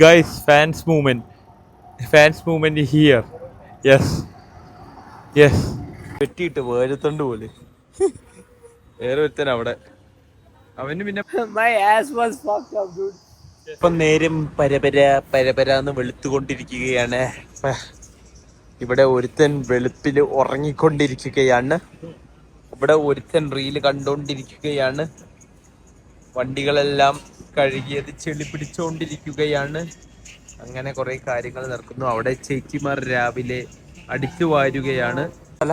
Guys fans movement fans movement here yes yes വെട്ടിയിട്ട് വേരത്തണ്ട് പോലെ. വേറെ ഒരുത്തൻ അവിടെ. അവന് പിന്നെ My ass was fucked up, dude. ഇപ്പൊ നേരം പരപര പരപര എന്ന് വെളുത്തുകൊണ്ടിരിക്കുകയാണ്. ഇവിടെ ഒരുത്തൻ വെളുപ്പിൽ ഉറങ്ങിക്കൊണ്ടിരിക്കുകയാണ്. ഇവിടെ ഒരുത്തൻ റീൽ കണ്ടോണ്ടിരിക്കുകയാണ്. വണ്ടികളെല്ലാം കഴുകിയത് ചെളി പിടിച്ചുകൊണ്ടിരിക്കുകയാണ് അങ്ങനെ കുറെ കാര്യങ്ങൾ നടക്കുന്നു. അവിടെ ചേച്ചിമാർ രാവിലെ അടിച്ചു വാരുകയാണ്. അല്ല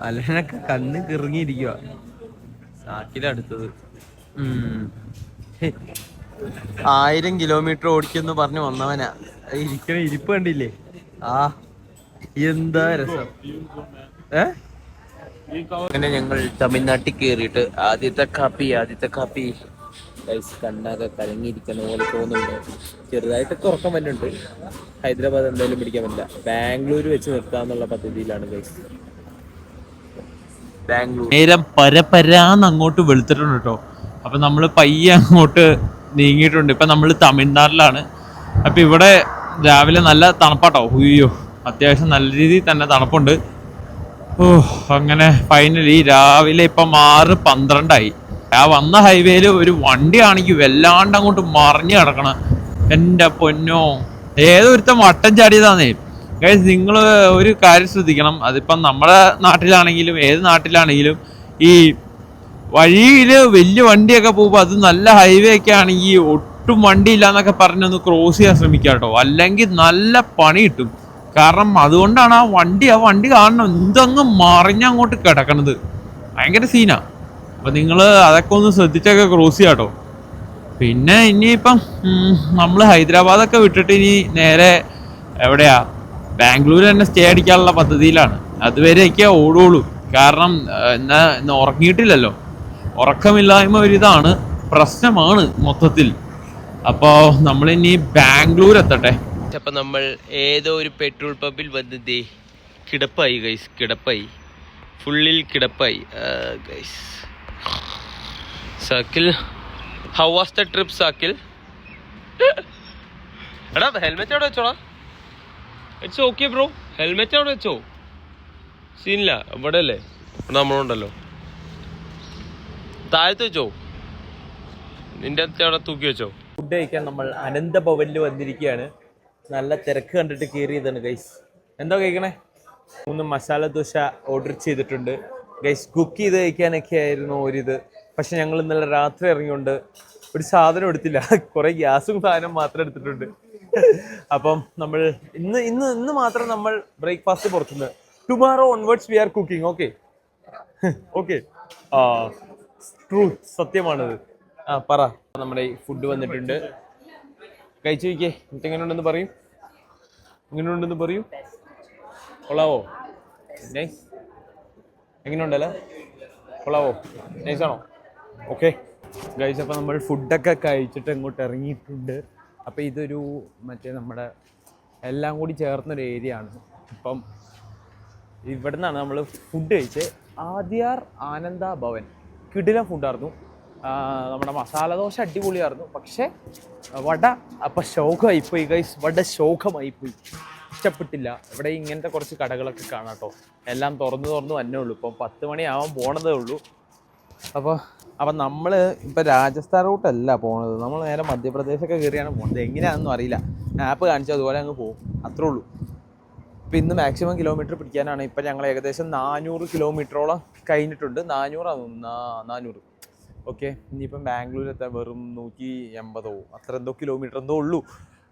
അലനൊക്കെ കണ്ണ് കിറങ്ങിയിരിക്കുക സാക്കിലടുത്തത്. ആയിരം കിലോമീറ്റർ ഓടിക്കുന്നു പറഞ്ഞു വന്നവനാ. ഇരിക്കണ ഇരിപ്പ് കണ്ടില്ലേ? ആ. എന്താ രസം? ഏ? അങ്ങനെ ഞങ്ങൾ തമിഴ്നാട്ടിൽ കയറിയിട്ട് ആദ്യത്തെ കാപ്പി ആദ്യത്തെ കാപ്പി. ഗൈസ് കണ്ണൊക്കെ കലങ്ങിയിരിക്കുന്ന പോലെ തോന്നുന്നുണ്ട്. ചെറുതായിട്ട് ഉറക്കം വരുന്നുണ്ട്. ഹൈദരാബാദ് എന്തായാലും പിടിക്കാൻ പറ്റില്ല. ബാംഗ്ലൂർ വെച്ച് നിർത്താന്നുള്ള പദ്ധതിയിലാണ് ഗൈസ് ബാംഗ്ലൂർ. നേരം പരപരാന്ന് അങ്ങോട്ട് വെളുത്തിട്ടുണ്ട് കേട്ടോ. അപ്പൊ നമ്മൾ പയ്യെ അങ്ങോട്ട് നീങ്ങിയിട്ടുണ്ട്. ഇപ്പൊ നമ്മൾ തമിഴ്നാട്ടിലാണ്. അപ്പൊ ഇവിടെ രാവിലെ നല്ല തണുപ്പാട്ടോ. ഉയ്യോ അത്യാവശ്യം നല്ല രീതിയിൽ തന്നെ തണുപ്പുണ്ട്. ഓ അങ്ങനെ ഫൈനലി രാവിലെ ഇപ്പം ആറ് പന്ത്രണ്ടായി. ആ വന്ന ഹൈവേയിൽ ഒരു വണ്ടി ആണെങ്കിൽ വല്ലാണ്ട് അങ്ങോട്ട് മറിഞ്ഞു കിടക്കണം. എന്റെ പൊന്നോ ഏതൊരുത്തം വട്ടം ചാടിയതാന്നേ. ഗൈസ് നിങ്ങൾ ഒരു കാര്യം ശ്രദ്ധിക്കണം. അതിപ്പം നമ്മുടെ നാട്ടിലാണെങ്കിലും ഏത് നാട്ടിലാണെങ്കിലും ഈ വഴിയിൽ വലിയ വണ്ടിയൊക്കെ പോകുമ്പോൾ അത് നല്ല ഹൈവേ ഒക്കെ ആണെങ്കിൽ ഒട്ടും വണ്ടി ഇല്ലാന്നൊക്കെ പറഞ്ഞൊന്ന് ക്രോസ് ചെയ്യാൻ ശ്രമിക്കാം കേട്ടോ അല്ലെങ്കിൽ നല്ല പണി കിട്ടും. കാരണം അതുകൊണ്ടാണ് ആ വണ്ടി ആ വണ്ടി കാണണം. എന്തങ്ങ് മറിഞ്ഞങ്ങോട്ട് കിടക്കണത്. ഭയങ്കര സീനാ. അപ്പം നിങ്ങൾ അതൊക്കെ ഒന്ന് ശ്രദ്ധിച്ചൊക്കെ ക്രോസ് ചെയ്യാം കേട്ടോ. പിന്നെ ഇനിയിപ്പം നമ്മൾ ഹൈദരാബാദൊക്കെ വിട്ടിട്ട് ഇനി നേരെ എവിടെയാ? ബാംഗ്ലൂർ തന്നെ സ്റ്റേ അടിക്കാനുള്ള പദ്ധതിയിലാണ്. അതുവരെയൊക്കെ ഓടുകയുള്ളൂ കാരണം എന്നാ ഇന്ന് ഉറങ്ങിയിട്ടില്ലല്ലോ. ഉറക്കമില്ലായ്മ ഒരു ഇതാണ് പ്രശ്നമാണ് മൊത്തത്തിൽ. അപ്പോൾ നമ്മളിനി ബാംഗ്ലൂർ എത്തട്ടെ അപ്പൊ നമ്മൾ ഏതോ ഒരു പെട്രോൾ പമ്പിൽ വന്ന് ദേ കിടപ്പായി ഗൈസ് കിടപ്പായി. ഫുള്ളിൽ കിടപ്പായി. Guys Sakil how was the trip Sakil? എടാ ഹെൽമെറ്റ് അവിടെ വെച്ചോടാ? ഇറ്റ്സ് ഓക്കെ ബ്രോ ഹെൽമെറ്റ് അവിടെ വെച്ചോ? സീനില്ല ഇവിടെ അല്ലേ? നമ്മളുണ്ടല്ലോ. താഴത്ത് വെച്ചോ? നിന്റെ അവിടെ തൂക്കി വെച്ചോ? ഫുഡ് കഴിക്കാൻ നമ്മൾ അനന്തഭവനിൽ വന്നിരിക്കുകയാണ്. നല്ല തിരക്ക് കണ്ടിട്ട് കയറിയതാണ് ഗൈസ് എന്തോ കഴിക്കണേ? മൂന്ന് മസാല ദോശ ഓർഡർ ചെയ്തിട്ടുണ്ട്. ഗൈസ് കുക്ക് ചെയ്ത് കഴിക്കാനൊക്കെ ആയിരുന്നു ഒരിത്. പക്ഷെ ഞങ്ങൾ ഇന്നലെ രാത്രി ഇറങ്ങിയോണ്ട് ഒരു സാധനം എടുത്തില്ല. കുറെ ഗ്യാസും സാധനം മാത്രം എടുത്തിട്ടുണ്ട്. അപ്പം നമ്മൾ ഇന്ന് ഇന്ന് ഇന്ന് മാത്രം നമ്മൾ ബ്രേക്ക്ഫാസ്റ്റ് പുറത്തുനിന്ന്. Tomorrow onwards we are cooking okay okay truth സത്യമാണത്. ആ പറ. നമ്മുടെ ഈ ഫുഡ് വന്നിട്ടുണ്ട്. കഴിച്ചു വയ്ക്കേ എന്നിട്ട് എങ്ങനെ ഉണ്ടെന്ന് പറയും. എങ്ങനെ ഉണ്ടെന്ന് പറയൂ. കൊള്ളാവോ? നൈസ് എങ്ങനെയുണ്ടല്ലേ? കൊള്ളാവോ? നൈസാണോ ഓക്കെ കഴിച്ചപ്പോൾ നമ്മൾ ഫുഡൊക്കെ കഴിച്ചിട്ട് ഇങ്ങോട്ട് ഇറങ്ങിയിട്ടുണ്ട്. അപ്പോൾ ഇതൊരു മറ്റേ നമ്മുടെ എല്ലാം കൂടി ചേർന്നൊരു ഏരിയ ആണ്. ഇപ്പം ഇവിടെ നിന്നാണ് നമ്മൾ ഫുഡ് കഴിച്ചത്. ആദ്യാർ ആനന്ദ ഭവൻ. കിടില ഫുഡായിരുന്നു നമ്മുടെ മസാല ദോശ അടിപൊളിയായിരുന്നു. പക്ഷേ വട അപ്പം പോയി ഗൈസ് വട ശോകമായിപ്പോയി. ഇഷ്ടപ്പെട്ടില്ല. ഇവിടെ ഇങ്ങനത്തെ കുറച്ച് കടകളൊക്കെ കാണാം കേട്ടോ. എല്ലാം തുറന്നു തുറന്നു വന്നേ ഉള്ളൂ. ഇപ്പം പത്ത് മണിയാവാൻ പോണതേ ഉള്ളൂ. അപ്പോൾ അപ്പം നമ്മൾ ഇപ്പം രാജസ്ഥാൻ റൂട്ടല്ല പോണത്. നമ്മൾ നേരെ മധ്യപ്രദേശൊക്കെ കയറിയാണ് പോണത്. എങ്ങനെയാണെന്നും അറിയില്ല. ആപ്പ് കാണിച്ചു അതുപോലെ അങ്ങ് പോകും. അത്രേ ഉള്ളൂ. ഇപ്പം ഇന്ന് മാക്സിമം കിലോമീറ്റർ പിടിക്കാനാണ്. ഇപ്പം ഞങ്ങൾ ഏകദേശം നാനൂറ് കിലോമീറ്ററോളം കഴിഞ്ഞിട്ടുണ്ട്. നാനൂറാണ് നാനൂറ്. ഓക്കെ ഇനിയിപ്പം ബാംഗ്ലൂർ എത്താൻ വെറും നൂറ്റി എൺപതോ അത്ര എന്തോ കിലോമീറ്റർ എന്തോ ഉള്ളൂ.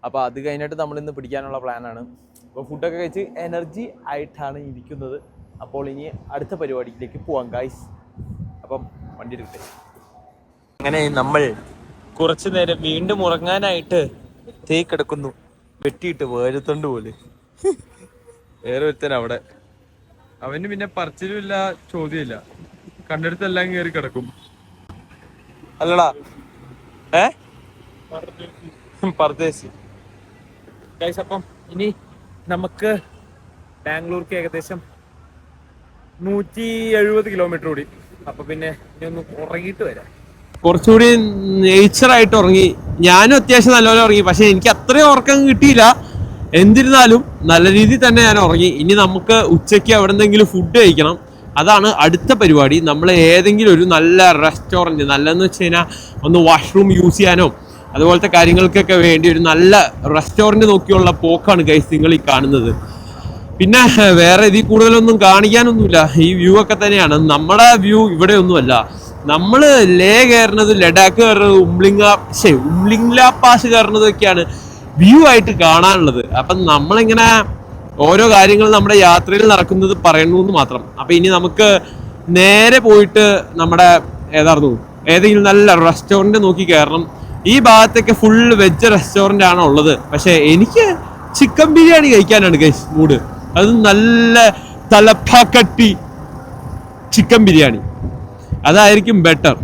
അപ്പോൾ അത് കഴിഞ്ഞിട്ട് നമ്മൾ ഇന്ന് പിടിക്കാനുള്ള പ്ലാനാണ് അപ്പോൾ ഫുഡൊക്കെ കഴിച്ച് എനർജി ആയിട്ടാണ് ഇരിക്കുന്നത്. അപ്പോൾ ഇനി അടുത്ത പരിപാടിയിലേക്ക് പോവാം ഗായ്സ് അപ്പം വണ്ടി എടുക്കട്ടെ. അങ്ങനെ നമ്മൾ കുറച്ചു നേരം വീണ്ടും ഉറങ്ങാനായിട്ട് തേക്കെടുക്കുന്നു. കിടക്കുന്നു വെട്ടിയിട്ട് വേഴത്തണ്ട് പോലെ. വേറെ ഒരുത്തൻ അവിടെ. അവന് പിന്നെ പറച്ചിലുമില്ല ചോദ്യമില്ല കണ്ടെടുത്തെല്ലാം കയറി കിടക്കും. അല്ലടാ. ഏ? പർദേശി. ഗൈസ് അപ്പം ഇനി നമുക്ക് ബാംഗ്ലൂർക്ക് ഏകദേശം നൂറ്റി എഴുപത് കിലോമീറ്റർ കൂടി. അപ്പൊ പിന്നെ ഇനി ഒന്ന് ഉറങ്ങിയിട്ട് വരാം. കുറച്ചുകൂടി നേച്ചറായിട്ട് ഉറങ്ങി. ഞാനും അത്യാവശ്യം നല്ലപോലെ ഉറങ്ങി. പക്ഷെ എനിക്ക് അത്രയും ഉറക്കം കിട്ടിയില്ല. എന്നിരുന്നാലും നല്ല രീതിയിൽ തന്നെ ഞാൻ ഉറങ്ങി. ഇനി നമുക്ക് ഉച്ചയ്ക്ക് എവിടെ എന്തെങ്കിലും ഫുഡ് കഴിക്കണം. അതാണ് അടുത്ത പരിപാടി. നമ്മൾ ഏതെങ്കിലും ഒരു നല്ല റെസ്റ്റോറന്റ് നല്ലതെന്ന് വെച്ച് കഴിഞ്ഞാൽ ഒന്ന് വാഷ്റൂം യൂസ് ചെയ്യാനോ അതുപോലത്തെ കാര്യങ്ങൾക്കൊക്കെ വേണ്ടി ഒരു നല്ല റെസ്റ്റോറന്റ് നോക്കിയുള്ള പോക്കാണ് ഗൈസ് നിങ്ങൾ ഈ കാണുന്നത്. പിന്നെ വേറെ ഇതിൽ കൂടുതലൊന്നും കാണിക്കാനൊന്നുമില്ല. ഈ വ്യൂ ഒക്കെ തന്നെയാണ്. നമ്മുടെ വ്യൂ ഇവിടെ ഒന്നുമല്ല നമ്മൾ ലേ കയറുന്നത് ലഡാക്ക് കയറുന്നത് ഉംലിംഗ ശേ ഉംലിംഗ്ല പാസ് കയറുന്നതൊക്കെയാണ് വ്യൂ ആയിട്ട് കാണാനുള്ളത്. അപ്പം നമ്മളിങ്ങനെ ഓരോ കാര്യങ്ങൾ നമ്മുടെ യാത്രയിൽ നടക്കുന്നത് പറയുന്നു എന്ന് മാത്രം. അപ്പൊ ഇനി നമുക്ക് നേരെ പോയിട്ട് നമ്മുടെ ഏതായിരുന്നു? ഏതെങ്കിലും നല്ല റെസ്റ്റോറന്റ് നോക്കി കയറണം ഈ ഭാഗത്തൊക്കെ ഫുൾ വെജ് റെസ്റ്റോറന്റ് ആണ് ഉള്ളത്. പക്ഷേ എനിക്ക് ചിക്കൻ ബിരിയാണി കഴിക്കാനാണ് ഗൈസ് മൂഡ് അത് നല്ല തലപ്പാക്കട്ടി ചിക്കൻ ബിരിയാണി. അതായിരിക്കും ബെറ്റർ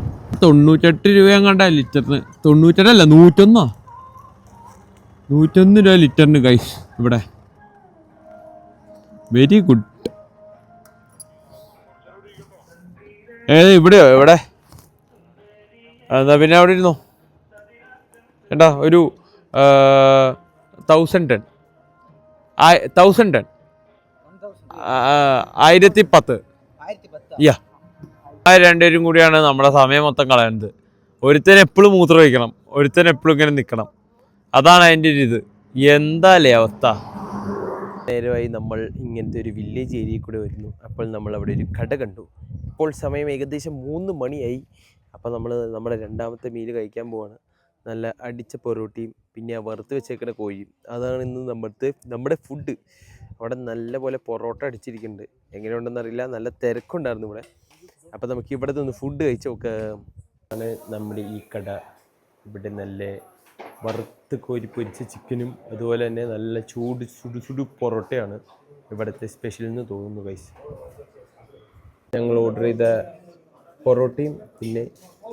തൊണ്ണൂറ്റെട്ട് രൂപയും കണ്ട ലിറ്ററിന്? തൊണ്ണൂറ്റെട്ടല്ല നൂറ്റൊന്നോ? നൂറ്റൊന്ന് രൂപ ലിറ്ററിന് ഗൈസ് ഇവിടെ. Very good. ഏ ഇവിടെയോ എവിടെ? എന്നാ പിന്നെ അവിടെ ഇരുന്നോ? ഏട്ടാ ഒരു തൗസൻഡ് ടെൻ. Thousand ten. ആയിരത്തി പത്ത് യാ. രണ്ടുപേരും കൂടിയാണ് നമ്മുടെ സമയം മൊത്തം കളയുന്നത്. ഒരുത്തൻ എപ്പോഴും മൂത്രം വയ്ക്കണം ഒരുത്തൻ എപ്പോഴും ഇങ്ങനെ നിൽക്കണം അതാണ് അതിന്റെ ഒരു ഇത്. എന്താല്ലേ അവസ്ഥ? നേരമായി നമ്മൾ ഇങ്ങനത്തെ ഒരു വില്ലേജ് ഏരിയയിൽ കൂടെ വരുന്നു. അപ്പോൾ നമ്മൾ അവിടെ ഒരു കട കണ്ടു. ഇപ്പോൾ സമയം ഏകദേശം മൂന്ന് മണിയായി. അപ്പോൾ നമ്മൾ നമ്മുടെ രണ്ടാമത്തെ മീൽ കഴിക്കാൻ പോവാണ്. നല്ല അടിച്ച പൊറോട്ടയും പിന്നെ വറുത്ത് വെച്ചേക്കുന്ന കോഴിയും. അതാണ് ഇന്ന് നമ്മുടെ നമ്മുടെ ഫുഡ് അവിടെ നല്ല പോലെ പൊറോട്ട അടിച്ചിരിക്കുന്നുണ്ട്. എങ്ങനെയുണ്ടെന്ന് അറിയില്ല. നല്ല തിരക്കുണ്ടായിരുന്നു ഇവിടെ. അപ്പോൾ നമുക്ക് ഇവിടെ നിന്ന് ഫുഡ് കഴിച്ച് നോക്കാം. ആണ് നമ്മുടെ ഈ കട. ഇവിടെ നല്ല വറുത്ത് കോരി പൊരിച്ച ചിക്കനും അതുപോലെ തന്നെ നല്ല ചൂട് ചുടു ചുടു പൊറോട്ടയാണ് ഇവിടുത്തെ സ്പെഷ്യൽ എന്ന് തോന്നുന്നു ഗൈസ് ഞങ്ങൾ ഓർഡർ ചെയ്ത പൊറോട്ടയും പിന്നെ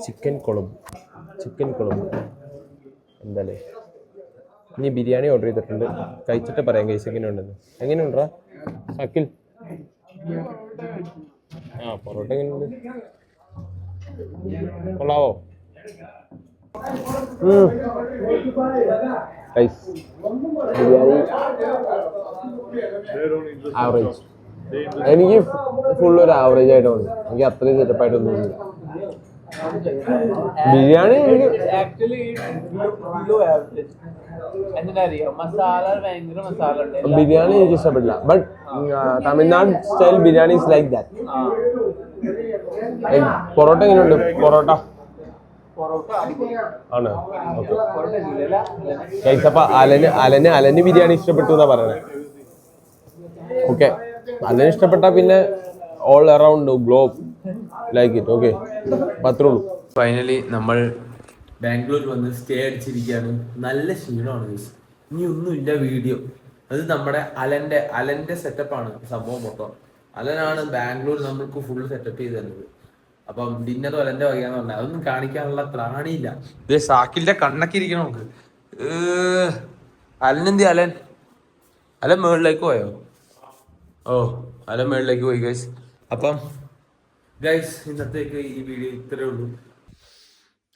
ചിക്കൻ കുളമ്പ്. ചിക്കൻ കുളമ്പ്. എന്താല്ലേ? ഇനി ബിരിയാണി ഓർഡർ ചെയ്തിട്ടുണ്ട്. കഴിച്ചിട്ട് പറയാം ഗൈസ് എങ്ങനെയുണ്ടെന്ന്. എങ്ങനെയുണ്ടാ? അഖിൽ ആ പൊറോട്ട എങ്ങനെയുണ്ട്? കൊള്ളാവോ? ബിരിയാണി. ആവറേജ് എനിക്ക് ഫുൾ ഒരു ആവറേജ് ആയിട്ട് തോന്നി എനിക്ക് അത്രയും സെറ്റപ്പ് ആയിട്ടൊന്നും തോന്നി ബിരിയാണി ബിരിയാണി എനിക്ക് ഇഷ്ടപ്പെട്ടില്ല but Tamil Nadu style biryani is like that parotta എങ്ങനെയുണ്ട്? പൊറോട്ട. ആണ്? അപ്പൊ അലന് അലന് അലന് ബിരിയാണി ഇഷ്ടപ്പെട്ടു എന്നാ പറയണേ. ഓക്കെ അലന് ഇഷ്ടപ്പെട്ട പിന്നെ all around globe like it okay അത്രേ ഉള്ളൂ. ഫൈനലി നമ്മൾ ബാംഗ്ലൂർ വന്ന് സ്റ്റേ അടിച്ചിരിക്കുകയാണ്. നല്ല ക്ഷീണമാണ്. ഇനി ഒന്നുമില്ല വീഡിയോ അത് നമ്മുടെ അലന്റെ അലന്റെ സെറ്റപ്പാണ് സംഭവം മൊത്തം. അലനാണ് ബാംഗ്ലൂർ നമ്മൾക്ക് ഫുൾ സെറ്റപ്പ് ചെയ്ത് തന്നത്. അപ്പം ഡിന്നർ വലന്റെ വകയാന്ന് പറഞ്ഞാൽ അതൊന്നും കാണിക്കാനുള്ള ത്രാണിയില്ല. ഇത് സാക്കിന്റെ കണ്ണൊക്കെ ഇരിക്കണം നമുക്ക് അലനെന്തി അലൻ അലൻ? മേളിലേക്ക് പോയോ? ഓ അലൻ മേളിലേക്ക് പോയി ഗൈസ് അപ്പം ഗൈസ് ഇന്നത്തേക്ക് ഈ വീഡിയോ ഇത്രേ ഉള്ളൂ.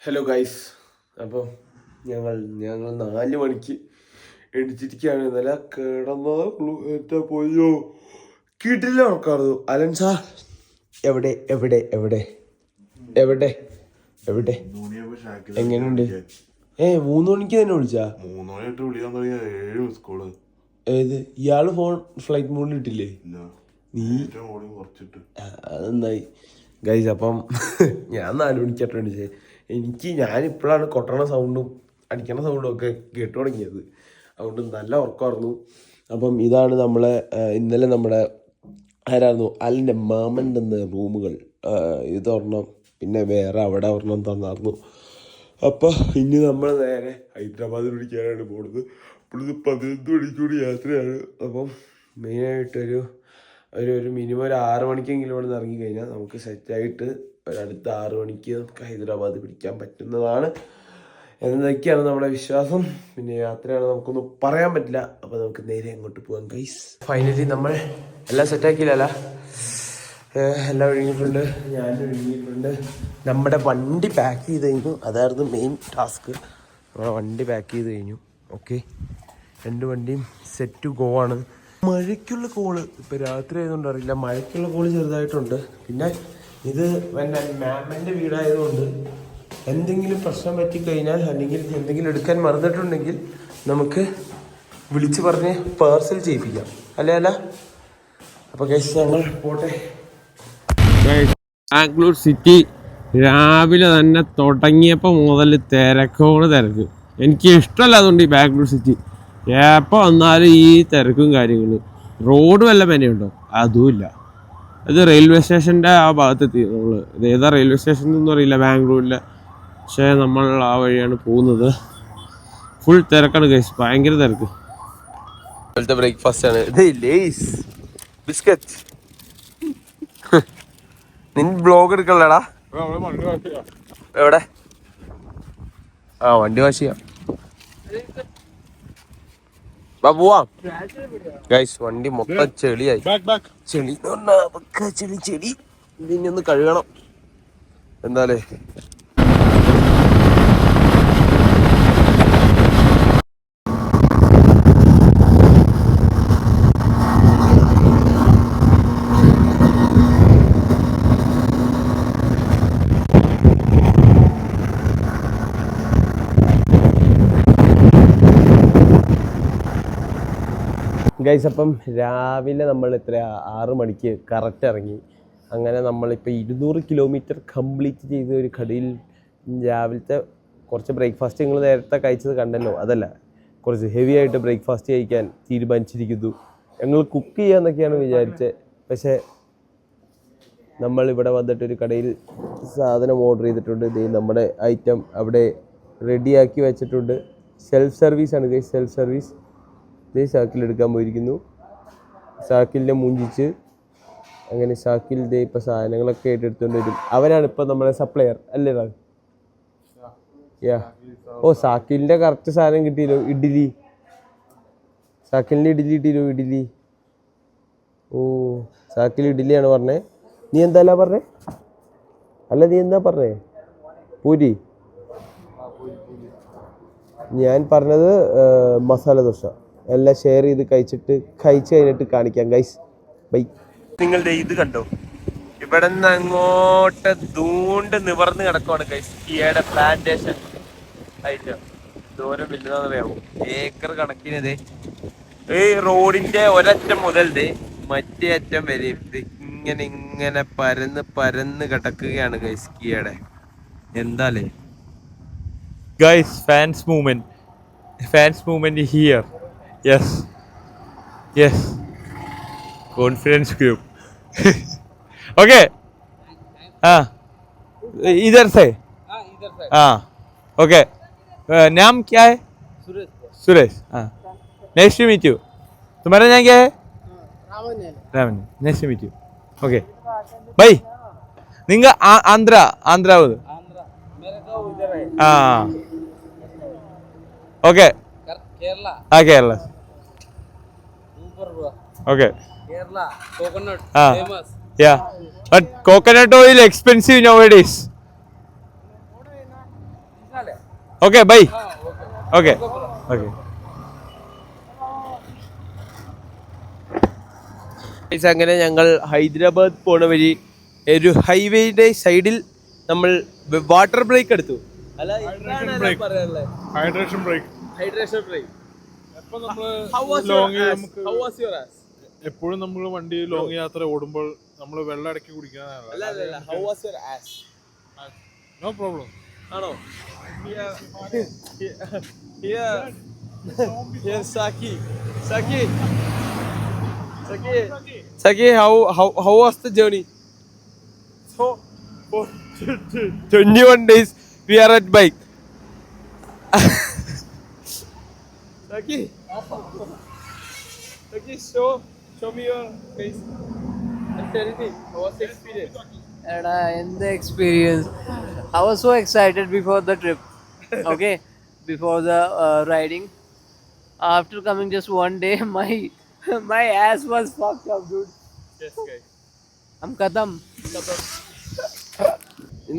ഹലോ ഗൈസ് അപ്പം ഞങ്ങൾ ഞങ്ങൾ നാല് മണിക്ക് എണിച്ചിരിക്കുകയാണ് ഇന്നലെ കിടന്നതേ ഉള്ളൂ. എന്താ പോയോ? കിട്ടില്ല ഉറക്കാറു അലൻ സാർ എവിടെ എവിടെ എവിടെ? എവിടെ? എവിടെ? എങ്ങനെയുണ്ട് ഏ മൂന്ന് മണിക്ക് തന്നെ വിളിച്ചാ? മൂന്ന് വിളിക്കാൻ തുടങ്ങിയ ഏഴ് മിസ് ഏത് ഇയാൾ ഫോൺ ഫ്ലൈറ്റ് മോഡിൽ ഇട്ടില്ലേ നീ അതെന്തായി? ഗൈസ് അപ്പം ഞാൻ നാല് മണിക്കായിട്ട് വിളിച്ചേ എനിക്ക് ഞാൻ ഇപ്പോഴാണ് കൊട്ടണ സൗണ്ടും അടിക്കണ സൗണ്ടും ഒക്കെ കേട്ടു തുടങ്ങിയത്. അതുകൊണ്ട് നല്ല ഉറക്കമായിരുന്നു. അപ്പം ഇതാണ് നമ്മളെ ഇന്നലെ നമ്മുടെ ആരായിരുന്നു? അലിന്റെ മാമന്റെ റൂമുകൾ. ഇത് ഒരെണ്ണം പിന്നെ വേറെ അവിടെ ഒരെണ്ണം തന്നായിരുന്നു അപ്പം ഇനി നമ്മൾ നേരെ ഹൈദരാബാദിൽ പിടിക്കാനാണ് പോകുന്നത് ഇപ്പോഴത് പതിനൊന്ന് മണിക്കൂടി യാത്രയാണ്. അപ്പം മെയിനായിട്ടൊരു ഒരു ഒരു മിനിമം ഒരു ആറ് മണിക്കെങ്കിലും ഇവിടെ നിന്ന് ഇറങ്ങിക്കഴിഞ്ഞാൽ നമുക്ക് സെറ്റായിട്ട് ഒരടുത്ത ആറ് മണിക്ക് നമുക്ക് ഹൈദരാബാദ് പിടിക്കാൻ പറ്റുന്നതാണ്. എന്നൊക്കെയാണ് നമ്മുടെ വിശ്വാസം? പിന്നെ യാത്രയാണ് നമുക്കൊന്നും പറയാൻ പറ്റില്ല. അപ്പോൾ നമുക്ക് നേരെ അങ്ങോട്ട് പോകാം ഗൈസ് ഫൈനലി നമ്മൾ എല്ലാം സെറ്റാക്കിയില്ലല്ല എല്ലാം ഒഴുകിയിട്ടുണ്ട്. ഞാൻ ഒഴുകിയിട്ടുണ്ട്. നമ്മുടെ വണ്ടി പാക്ക് ചെയ്ത് കഴിഞ്ഞു. അതായിരുന്നു മെയിൻ ടാസ്ക് നമ്മുടെ വണ്ടി പാക്ക് ചെയ്ത് കഴിഞ്ഞു. ഓക്കെ രണ്ട് വണ്ടിയും സെറ്റ് ടു ഗോ ആണ്. മഴയ്ക്കുള്ള കോൾ ഇപ്പം രാത്രി ആയതുകൊണ്ട് അറിയില്ല. മഴയ്ക്കുള്ള കോൾ ചെറുതായിട്ടുണ്ട്. പിന്നെ ഇത് പിന്നെ മാമന്റെ വീടായതുകൊണ്ട് എന്തെങ്കിലും പ്രശ്നം പറ്റിക്കഴിഞ്ഞാൽ അല്ലെങ്കിൽ എന്തെങ്കിലും എടുക്കാൻ മറന്നിട്ടുണ്ടെങ്കിൽ നമുക്ക് വിളിച്ച് പറഞ്ഞ് പാർസൽ ചെയ്യിപ്പിക്കാം. അല്ലേ അല്ല? അപ്പോൾ കേസ് ഞങ്ങൾ പോട്ടെ. ബാംഗ്ലൂർ സിറ്റി രാവിലെ തന്നെ തുടങ്ങിയപ്പോൾ മുതൽ തിരക്കോട് തിരക്ക്. എനിക്ക് ഇഷ്ടമല്ല അതുകൊണ്ട് ഈ ബാംഗ്ലൂർ സിറ്റി എപ്പോൾ വന്നാലും ഈ തിരക്കും കാര്യങ്ങളും. റോഡ് വല്ല മെനയുണ്ടോ അതുമില്ല. ഇത് റെയിൽവേ സ്റ്റേഷന്റെ ആ ഭാഗത്തെത്തി നമ്മൾ ഇത് ഏതാ റെയിൽവേ സ്റ്റേഷൻ എന്നൊന്നും അറിയില്ല ബാംഗ്ലൂരിൽ പക്ഷേ നമ്മൾ ആ വഴിയാണ് പോകുന്നത്. ഫുൾ തിരക്കാണ് ഗൈസ് ഭയങ്കര തിരക്ക്. ബ്രേക്ക്ഫാസ്റ്റ് ആണ്. ബിസ്ക്കറ്റ് നിൻ ബ്ലോഗ് എടുക്കണല്ലേടാ? എവിടെ? ആ വണ്ടി വാഷ് ചെയ്യാം പോവാം. ഗൈസ് വണ്ടി മൊത്തം ചെളിയായി. ചെളി ചെളി ചെളി. ഇനി ഒന്ന് കഴുകണം. എന്താലേ? ഗൈസ് അപ്പം രാവിലെ നമ്മൾ ഇത്ര ആറ് മണിക്ക് കറക്റ്റ് ഇറങ്ങി. അങ്ങനെ നമ്മളിപ്പോൾ ഇരുന്നൂറ് കിലോമീറ്റർ കംപ്ലീറ്റ് ചെയ്ത ഒരു കടയിൽ രാവിലത്തെ കുറച്ച് ബ്രേക്ക്ഫാസ്റ്റ് നിങ്ങൾ നേരത്തെ കഴിച്ചത് കണ്ടല്ലോ. അതല്ല കുറച്ച് ഹെവി ആയിട്ട് ബ്രേക്ക്ഫാസ്റ്റ് കഴിക്കാൻ തീരുമാനിച്ചിരിക്കുന്നു. ഞങ്ങൾ കുക്ക് ചെയ്യാന്നൊക്കെയാണ് വിചാരിച്ചത് പക്ഷേ നമ്മൾ ഇവിടെ വന്നിട്ട് ഒരു കടയിൽ സാധനം ഓർഡർ ചെയ്തിട്ടുണ്ട്. ഇത് നമ്മുടെ ഐറ്റം അവിടെ റെഡിയാക്കി വെച്ചിട്ടുണ്ട്. സെൽഫ് സർവീസ് ആണ് ഗൈസ് സെൽഫ് സർവീസ് ഇതേ ഷാക്കിൽ എടുക്കാൻ പോയിരിക്കുന്നു. ഷാക്കിലിനെ മുഞ്ചിച്ച് അങ്ങനെ ഷാക്കിൽ ഇതേ ഇപ്പം സാധനങ്ങളൊക്കെ ആയിട്ട് എടുത്തുകൊണ്ട് വരും. അവനാണ് ഇപ്പം നമ്മുടെ സപ്ലയർ അല്ലേ റാ യാ ഓ സാക്കിലിന്റെ കറക്റ്റ് സാധനം കിട്ടിയല്ലോ ഇഡ്ഡലി. സാക്കിലിന്റെ ഇഡ്ഡലി കിട്ടിയല്ലോ ഇഡ്ഡലി. ഓ സാക്കിൽ ഇഡ്ഡലിയാണ് പറഞ്ഞേ. നീ എന്താ പറഞ്ഞേ? അല്ല നീ എന്താ പറഞ്ഞേ? പൂരി. ഞാൻ പറഞ്ഞത് മസാല ദോശ. എല്ലാം ഷെയർ ചെയ്ത് കഴിച്ചിട്ട് കഴിച്ച് കഴിഞ്ഞിട്ട് കാണിക്കാം ഗൈസ് ബൈ നിങ്ങളുടെ ഇത് കണ്ടോ? ഇവിടെ നിന്ന് അങ്ങോട്ട് ദൂണ്ട് നിവർന്ന് കിടക്കുവാണ് ഗൈസ് കിയയുടെ പ്ലാന്റേഷൻ ആയിട്ട്? ദൂരം വലുതാണെന്നറിയാമോ ഏക്കർ കണക്കിന് ദേ ഈ റോഡിന്റെ ഒരറ്റം മുതൽ ദേ മറ്റേ അറ്റം വരെ ഇങ്ങനെ ഇങ്ങനെ പരന്ന് പരന്ന് കിടക്കുകയാണ് ഗൈസ് കിയയുടെ എന്താലേ? Guys fans movement fans movement here. Yes yes confidence cube okay ആ. ഇതർ സേ. ആ ഓക്കെ നാം ക്യാ ഹെ? സുരേഷ് ആ. നെക്സ്റ്റ് മീറ്റ് യു തുമാര ഞാൻ ക്യാ ഹെ? Raman next meet you okay bye നിങ്ങ ആന്ധ്ര ആന്ധ്രാവത് ആ. ഓക്കെ ആ Kerala. Super bro okay. Kerala coconut ആ. Famous yeah. But coconut oil expensive nowadays okay bye. Okay. Okay. അങ്ങനെ ഞങ്ങൾ ഹൈദരാബാദ് പോണ വഴി ഒരു ഹൈവേയുടെ സൈഡിൽ നമ്മൾ വാട്ടർ ബ്രേക്ക് എടുത്തു. അല്ല ഹൈഡ്രേഷൻ ബ്രേക്ക് ഹൈഡ്രേഷൻ എപ്പോഴും നമ്മൾ വണ്ടി ലോങ് യാത്ര ഓടുമ്പോൾ നമ്മൾ വെള്ളം ഇടയ്ക്ക് കുടിക്കാനാണ്. നോ പ്രോബ്ലം ആണോ? How how was journey so for 21 days we are at bike. Aquí. Aquí, show, show me your face. Sincerity. How was the experience? And uh, in the experience, I was so excited before the trip. Okay, before the uh, riding. After coming just one day, my my ass was fucked up, dude. Yes, guys. I'm katam. Katam.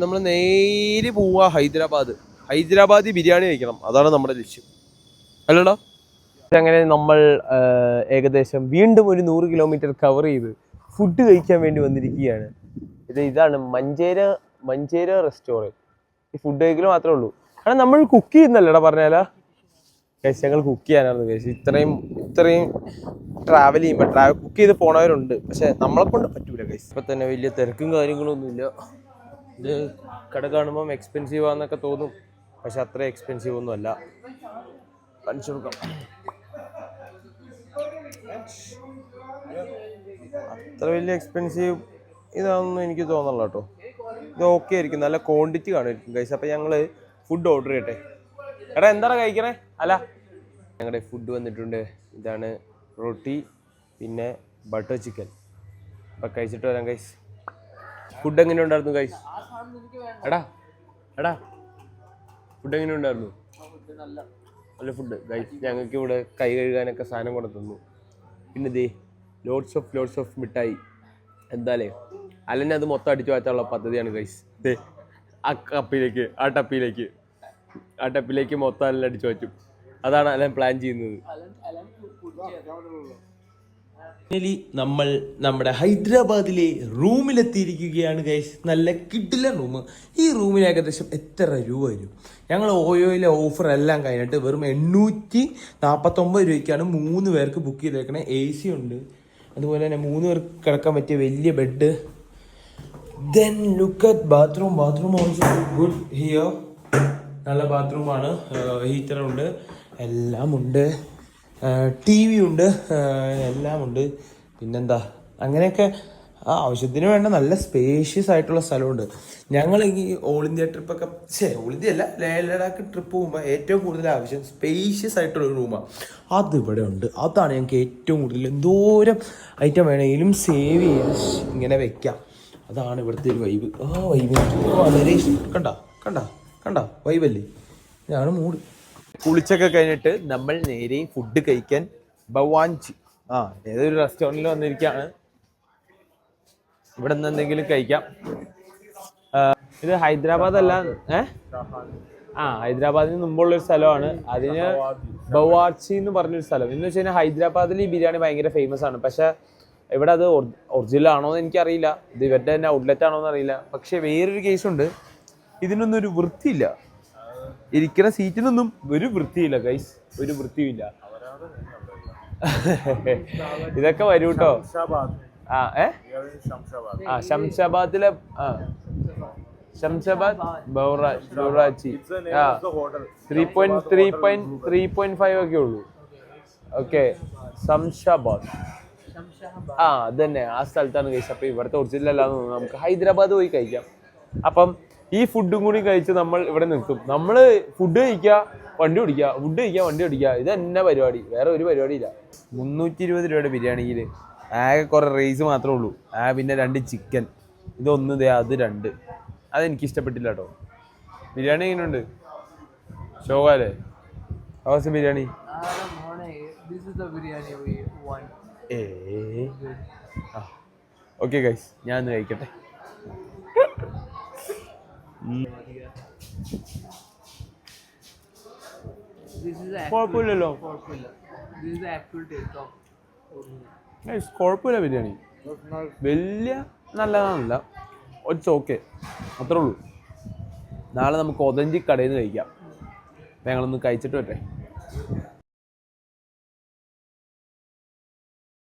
നമ്മൾ നേരെ പോവുക ഹൈദരാബാദ് ഹൈദരാബാദി ബിരിയാണി കഴിക്കണം അതാണ് നമ്മുടെ ലക്ഷ്യം അല്ലടാ അങ്ങനെ നമ്മൾ ഏകദേശം വീണ്ടും ഒരു നൂറ് കിലോമീറ്റർ കവർ ചെയ്ത് ഫുഡ് കഴിക്കാൻ വേണ്ടി വന്നിരിക്കുകയാണ്. ഇത് ഇതാണ് മഞ്ചേര മഞ്ചേര റെസ്റ്റോറന്റ് ഈ ഫുഡ് കഴിക്കൽ മാത്രമേ ഉള്ളൂ. കാരണം നമ്മൾ കുക്ക് ചെയ്യുന്നല്ലടാ പറഞ്ഞാലാ. കഴിച്ച് ഞങ്ങൾ കുക്ക് ചെയ്യാനായിരുന്നു കഴിച്ച് ഇത്രയും ഇത്രയും ട്രാവൽ ചെയ്യുമ്പോൾ ട്രാവൽ കുക്ക് ചെയ്ത് പോണവരുണ്ട്. പക്ഷെ നമ്മളെ കൊണ്ട് പറ്റൂല കഴിച്ച് ഇപ്പം തന്നെ വലിയ തിരക്കും കാര്യങ്ങളൊന്നുമില്ല. ഇത് കട കാണുമ്പം എക്സ്പെൻസീവ് ആണെന്നൊക്കെ തോന്നും. പക്ഷെ അത്ര എക്സ്പെൻസീവ് ഒന്നും അല്ല കാണിച്ചു കൊടുക്കാം. അത്ര വലിയ എക്സ്പെൻസീവ് ഇതാണെന്ന് എനിക്ക് തോന്നല്ല കേട്ടോ. ഇത് ഓക്കെ ആയിരിക്കും. നല്ല ക്വാണ്ടിറ്റി കാണുമായിരിക്കും കഴിച്ച് അപ്പം ഞങ്ങൾ ഫുഡ് ഓർഡർ ചെയ്യട്ടെ. എടാ എന്താണ് കഴിക്കണേ? അല്ല. ഞങ്ങളുടെ ഫുഡ് വന്നിട്ടുണ്ട്. ഇതാണ് റൊട്ടി പിന്നെ ബട്ടർ ചിക്കൻ അപ്പം കഴിച്ചിട്ട് വരാം കൈസ് ഫുഡ് എങ്ങനെ ഉണ്ടായിരുന്നു കൈസ് എടാ എടാ. ഫുഡ് എങ്ങനെ ഉണ്ടായിരുന്നു? നല്ല ഫുഡ് ഗൈസ് ഞങ്ങൾക്ക് ഇവിടെ കൈ കഴുകാനൊക്കെ സാധനം കൊണ്ട് തന്നു. പിന്നെ ദേ ലോഡ്സ് ഓഫ് ലോഡ്സ് ഓഫ് മിഠായി. എന്താലേ? അല്ലെന്നെ അത് മൊത്തം അടിച്ചു മാറ്റാനുള്ള പദ്ധതിയാണ് ഗൈസ് ദേ ആ കപ്പിലേക്ക് ആ ടപ്പിലേക്ക് ആ ടപ്പിലേക്ക് മൊത്തം അല്ലെന്നെ അടിച്ചു വാറ്റും അതാണ് അലൻ പ്ലാൻ ചെയ്യുന്നത്. ഫൈനലി നമ്മൾ നമ്മുടെ ഹൈദരാബാദിലെ റൂമിലെത്തിയിരിക്കുകയാണ് ഗൈസ് നല്ല കിഡില റൂം ഈ റൂമിന് ഏകദേശം എത്ര രൂപ വരും? ഞങ്ങൾ ഓയോയിലെ ഓഫർ എല്ലാം കഴിഞ്ഞിട്ട് വെറും എണ്ണൂറ്റി നാൽപ്പത്തൊമ്പത് രൂപയ്ക്കാണ് മൂന്ന് പേർക്ക് ബുക്ക് ചെയ്തേക്കണേ. എ സി ഉണ്ട്. അതുപോലെ തന്നെ മൂന്ന് പേർക്ക് കിടക്കാൻ പറ്റിയ വലിയ bed then look at bathroom bathroom also good here നല്ല ബാത്റൂമാണ് ഹീറ്ററുണ്ട് എല്ലാം ഉണ്ട്. ടി വി ഉണ്ട് എല്ലാം ഉണ്ട്. പിന്നെന്താ അങ്ങനെയൊക്കെ ആ ആവശ്യത്തിന് വേണ്ട നല്ല സ്പേഷ്യസ് ആയിട്ടുള്ള സ്ഥലമുണ്ട്. ഞങ്ങൾ ഈ ഓൾ ഇന്ത്യ ട്രിപ്പൊക്കെ ശേ ഓൾ ഇന്ത്യ അല്ല ലേ ലഡാക്ക് ട്രിപ്പ് പോകുമ്പോൾ ഏറ്റവും കൂടുതൽ ആവശ്യം സ്പേഷ്യസ് ആയിട്ടുള്ള റൂമാണ് അതിവിടെ ഉണ്ട്. അതാണ് ഞങ്ങൾക്ക് ഏറ്റവും കൂടുതൽ എന്തോരം ഐറ്റം വേണമെങ്കിലും സേവ് ചെയ്ത് ഇങ്ങനെ വെക്കാം. അതാണ് ഇവിടുത്തെ ഒരു വൈബ് ആ വൈബ് വളരെ ഇഷ്ടം. കണ്ട കണ്ട കണ്ട വൈബല്ലേ ഇതാണ് മൂഡ് കുളിച്ചൊക്കെ കഴിഞ്ഞിട്ട് നമ്മൾ നേരെ ഫുഡ് കഴിക്കാൻ ഭവാഞ്ചി ആ ഏതൊരു റെസ്റ്റോറന്റിൽ വന്നിരിക്കുകയാണ് ഇവിടെ നിന്ന് എന്തെങ്കിലും കഴിക്കാം. ഇത് ഹൈദരാബാദ് അല്ല ഏ? ആ ഹൈദരാബാദിന് മുമ്പുള്ള ഒരു സ്ഥലമാണ്. അതിന് ബവാർച്ചി എന്ന് പറഞ്ഞൊരു സ്ഥലം. എന്ന് വെച്ച് കഴിഞ്ഞാൽ ഹൈദരാബാദിൽ ഈ ബിരിയാണി ഭയങ്കര ഫേമസ് ആണ്. പക്ഷെ ഇവിടെ അത് ഒറിജിനൽ ആണോ എന്ന് എനിക്കറിയില്ല. ഇത് ഇവരുടെ തന്നെ ഔട്ട്ലെറ്റ് ആണോ എന്ന് അറിയില്ല. പക്ഷെ വേറൊരു കേസുണ്ട് ഇതിനൊന്നും ഒരു വൃത്തിയില്ല. ഇരിക്കുന്ന സീറ്റിൽ നിന്നും ഒരു വൃത്തിയില്ല ഗൈസ് ഒരു വൃത്തിയില്ല ഇതൊക്കെ വരൂ കേട്ടോ ആ ഏ? ആ ശംഷാബാദിലെ ആ. ശംഷാബാദ് ബൗറാച്ചി. ആ. Three point three point three point five ഒക്കെ ഉള്ളൂ. ഓക്കെ ശംഷാബാദ് ആ അതന്നെ. ആ സ്ഥലത്താണ് കഴിച്ചത് അപ്പൊ ഇവിടുത്തെ ഒറിജിനൽ അല്ലാന്ന് നമുക്ക് ഹൈദരാബാദ് പോയി കഴിക്കാം. അപ്പം ഈ ഫുഡും കൂടി കഴിച്ച് നമ്മൾ ഇവിടെ നിൽക്കും. നമ്മൾ ഫുഡ് കഴിക്കുക വണ്ടി ഓടിക്കുക ഫുഡ് കഴിക്കുക വണ്ടി ഓടിക്കുക. ഇത് തന്നെ പരിപാടി? വേറെ ഒരു പരിപാടി ഇല്ല മുന്നൂറ്റി ഇരുപത് രൂപയുടെ ബിരിയാണിയിൽ ആകെ കുറേ റൈസ് മാത്രമേ ഉള്ളൂ. ആ പിന്നെ രണ്ട് ചിക്കൻ ഇതൊന്ന് ദേ അത് രണ്ട്. അതെനിക്ക് ഇഷ്ടപ്പെട്ടില്ല കേട്ടോ ബിരിയാണി എങ്ങനെ ഉണ്ട് ശോകാലേ ഹൗസ് ബിരിയാണി? ഓക്കെ ഗൈസ് ഞാൻ കഴിക്കട്ടെ. This is. This is the actual taste of. Guys കുഴപ്പമില്ല ബിരിയാണി വലിയ നല്ലതാണല്ല. ഒറ്റ ഓക്കെ അത്രേ ഉള്ളൂ. നാളെ നമുക്ക് ഒതഞ്ചി കടയിൽ നിന്ന് കഴിക്കാം ഞങ്ങളൊന്ന് കഴിച്ചിട്ട് പറ്റേ